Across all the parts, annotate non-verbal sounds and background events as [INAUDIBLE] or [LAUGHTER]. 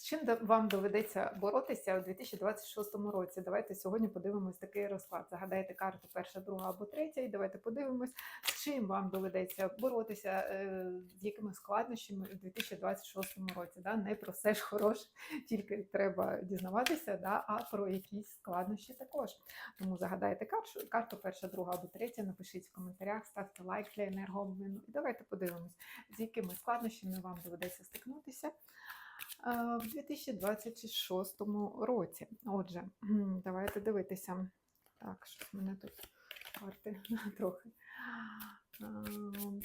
З чим вам доведеться боротися у 2026 році? Давайте сьогодні подивимось такий розклад. Загадайте карту перша, друга або третя, і давайте подивимось, з чим вам доведеться боротися, е, з якими складнощами у 2026 році. Да? Не про все ж хороше, [LAUGHS] тільки треба дізнаватися, да? а про якісь складнощі також. Тому загадайте карту, перша, друга або третя, напишіть в коментарях, ставте лайк для енергообміну. І давайте подивимось, з якими складнощами вам доведеться стикнутися в 2026 році. Отже, давайте дивитися. Так, що в мене тут карти [LAUGHS] трохи.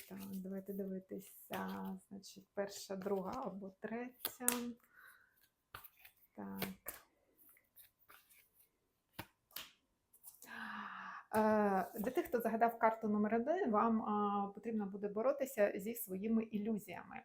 Так, давайте дивитися. Значить, перша, друга або третя. Так. Для тих, хто загадав карту номер один, вам а, потрібно буде боротися зі своїми ілюзіями.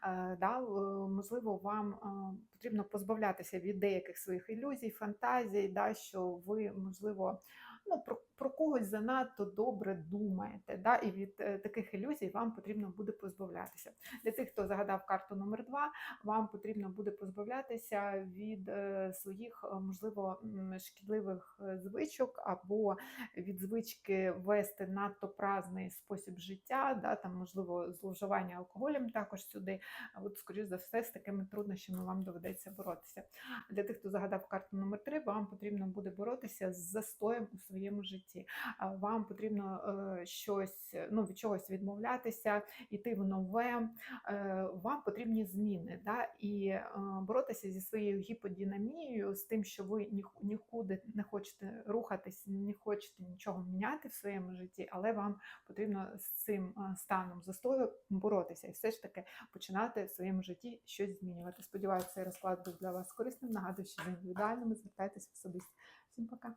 А, Да, е, можливо, вам а, потрібно позбавлятися від деяких своїх ілюзій, фантазій, да, що ви, можливо, ну, про, про когось занадто добре думаєте. Да, і від е, таких ілюзій вам потрібно буде позбавлятися. Для тих, хто загадав карту номер два, вам потрібно буде позбавлятися від е, своїх, е, можливо, шкідливих звичок або від звички вести надто праздний спосіб життя, да, там, можливо, зловживання алкоголем також сюди. От, скоріш за все, з такими труднощами вам доведеться боротися. Для тих, хто загадав карту номер 3, вам потрібно буде боротися з застоєм у своєму житті. Вам потрібно е, щось, ну, від чогось відмовлятися, йти в нове. Е, Вам потрібні зміни. Да? І е, боротися зі своєю гіподінамією, з тим, що ви нікуди не хочете рухатись, не хочете нічого міняти в своєму житті, але вам потрібно з цим е, станом застою боротися і все ж таки починати в своєму житті щось змінювати. Сподіваюся, цей розклад був для вас корисним. Нагадую, що за індивідуальними звертайтеся особисто. Всім пока.